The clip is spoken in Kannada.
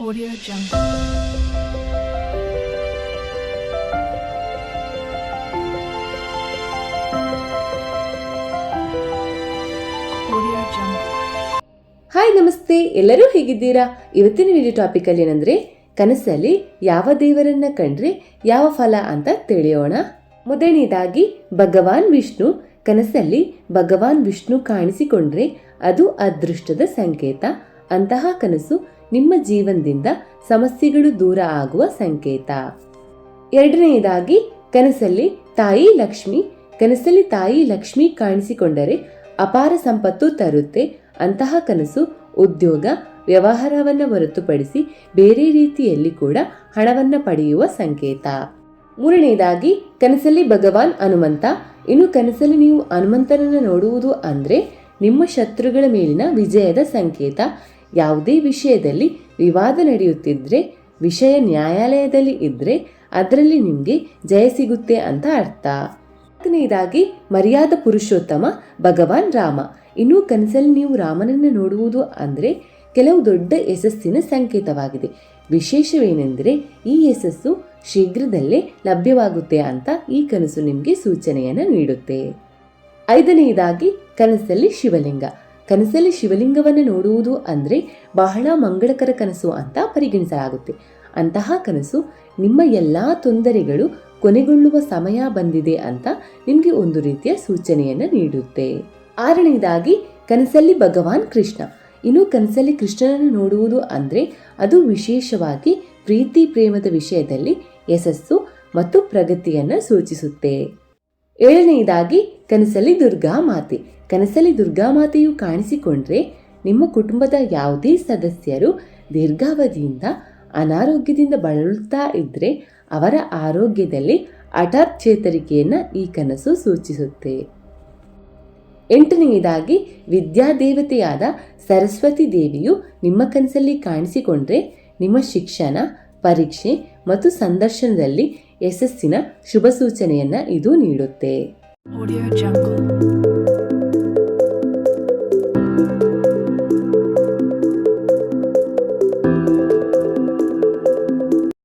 Audio Jungle. ಹಾಯ್ ನಮಸ್ತೆ. ಎಲ್ಲರೂ ಹೇಗಿದ್ದೀರಾ? ಇವತ್ತಿನ ವಿಡಿಯೋ ಟಾಪಿಕ್ ಅಲ್ಲಿ ಏನಂದ್ರೆ, ಕನಸಲ್ಲಿ ಯಾವ ದೇವರನ್ನ ಕಂಡ್ರೆ ಯಾವ ಫಲ ಅಂತ ತಿಳಿಯೋಣ. ಮೊದಲನೇದಾಗಿ, ಭಗವಾನ್ ವಿಷ್ಣು. ಕನಸಲ್ಲಿ ಭಗವಾನ್ ವಿಷ್ಣು ಕಾಣಿಸಿಕೊಂಡ್ರೆ ಅದು ಅದೃಷ್ಟದ ಸಂಕೇತ. ಅಂತಹ ಕನಸು ನಿಮ್ಮ ಜೀವನದಿಂದ ಸಮಸ್ಯೆಗಳು ದೂರ ಆಗುವ ಸಂಕೇತ. ಎರಡನೆಯದಾಗಿ, ಕನಸಲ್ಲಿ ತಾಯಿ ಲಕ್ಷ್ಮಿ, ಕನಸಲ್ಲಿ ತಾಯಿ ಲಕ್ಷ್ಮಿ ಕಾಣಿಸಿಕೊಂಡರೆ ಅಪಾರ ಸಂಪತ್ತು ತರುತ್ತೆ. ಅಂತಹ ಕನಸು ಉದ್ಯೋಗ, ವ್ಯವಹಾರವನ್ನು ಹೊರತುಪಡಿಸಿ ಬೇರೆ ರೀತಿಯಲ್ಲಿ ಕೂಡ ಹಣವನ್ನ ಪಡೆಯುವ ಸಂಕೇತ. ಮೂರನೆಯದಾಗಿ, ಕನಸಲ್ಲಿ ಭಗವಾನ್ ಹನುಮಂತ. ಇನ್ನು ಕನಸಲ್ಲಿ ನೀವು ಹನುಮಂತನನ್ನು ನೋಡುವುದು ಅಂದ್ರೆ ನಿಮ್ಮ ಶತ್ರುಗಳ ಮೇಲಿನ ವಿಜಯದ ಸಂಕೇತ. ಯಾವುದೇ ವಿಷಯದಲ್ಲಿ ವಿವಾದ ನಡೆಯುತ್ತಿದ್ರೆ, ವಿಷಯ ನ್ಯಾಯಾಲಯದಲ್ಲಿ ಇದ್ದರೆ ಅದರಲ್ಲಿ ನಿಮಗೆ ಜಯ ಸಿಗುತ್ತೆ ಅಂತ ಅರ್ಥ. ಹತ್ತನೆಯದಾಗಿ ಮರ್ಯಾದ ಪುರುಷೋತ್ತಮ, ಭಗವಾನ್ ರಾಮ. ಇನ್ನು ಕನಸಲ್ಲಿ ನೀವು ರಾಮನನ್ನು ನೋಡುವುದು ಅಂದರೆ ಕೆಲವು ದೊಡ್ಡ ಯಶಸ್ಸಿನ ಸಂಕೇತವಾಗಿದೆ. ವಿಶೇಷವೇನೆಂದರೆ ಈ ಯಶಸ್ಸು ಶೀಘ್ರದಲ್ಲೇ ಲಭ್ಯವಾಗುತ್ತೆ ಅಂತ ಈ ಕನಸು ನಿಮಗೆ ಸೂಚನೆಯನ್ನು ನೀಡುತ್ತೆ. ಐದನೆಯದಾಗಿ ಕನಸಲ್ಲಿ ಶಿವಲಿಂಗ. ಕನಸಲ್ಲಿ ಶಿವಲಿಂಗವನ್ನು ನೋಡುವುದು ಅಂದರೆ ಬಹಳ ಮಂಗಳಕರ ಕನಸು ಅಂತ ಪರಿಗಣಿಸಲಾಗುತ್ತೆ. ಅಂತಹ ಕನಸು ನಿಮ್ಮ ಎಲ್ಲ ತೊಂದರೆಗಳು ಕೊನೆಗೊಳ್ಳುವ ಸಮಯ ಬಂದಿದೆ ಅಂತ ನಿಮಗೆ ಒಂದು ರೀತಿಯ ಸೂಚನೆಯನ್ನು ನೀಡುತ್ತೆ. ಆರನೇದಾಗಿ, ಕನಸಲ್ಲಿ ಭಗವಾನ್ ಕೃಷ್ಣ. ಇನ್ನು ಕನಸಲ್ಲಿ ಕೃಷ್ಣನನ್ನು ನೋಡುವುದು ಅಂದರೆ ಅದು ವಿಶೇಷವಾಗಿ ಪ್ರೀತಿ ಪ್ರೇಮದ ವಿಷಯದಲ್ಲಿ ಯಶಸ್ಸು ಮತ್ತು ಪ್ರಗತಿಯನ್ನು ಸೂಚಿಸುತ್ತೆ. ಏಳನೆಯದಾಗಿ ಕನಸಲ್ಲಿ ದುರ್ಗಾ ಮಾತೆ. ಕನಸಲ್ಲಿ ದುರ್ಗಾ ಮಾತೆಯು ಕಾಣಿಸಿಕೊಂಡ್ರೆ ನಿಮ್ಮ ಕುಟುಂಬದ ಯಾವುದೇ ಸದಸ್ಯರು ದೀರ್ಘಾವಧಿಯಿಂದ ಅನಾರೋಗ್ಯದಿಂದ ಬಳಲುತ್ತಾ ಇದ್ದರೆ ಅವರ ಆರೋಗ್ಯದಲ್ಲಿ ಹಠಾತ್ ಚೇತರಿಕೆಯನ್ನು ಈ ಕನಸು ಸೂಚಿಸುತ್ತೆ. ಎಂಟನೆಯದಾಗಿ ವಿದ್ಯಾದೇವತೆಯಾದ ಸರಸ್ವತಿ ದೇವಿಯು ನಿಮ್ಮ ಕನಸಲ್ಲಿ ಕಾಣಿಸಿಕೊಂಡ್ರೆ ನಿಮ್ಮ ಶಿಕ್ಷಣ ಪರೀಕ್ಷೆ ಮತ್ತು ಸಂದರ್ಶನದಲ್ಲಿ ಯಶಸ್ಸಿನ ಶುಭ ಸೂಚನೆಯನ್ನ ಇದು ನೀಡುತ್ತೆ.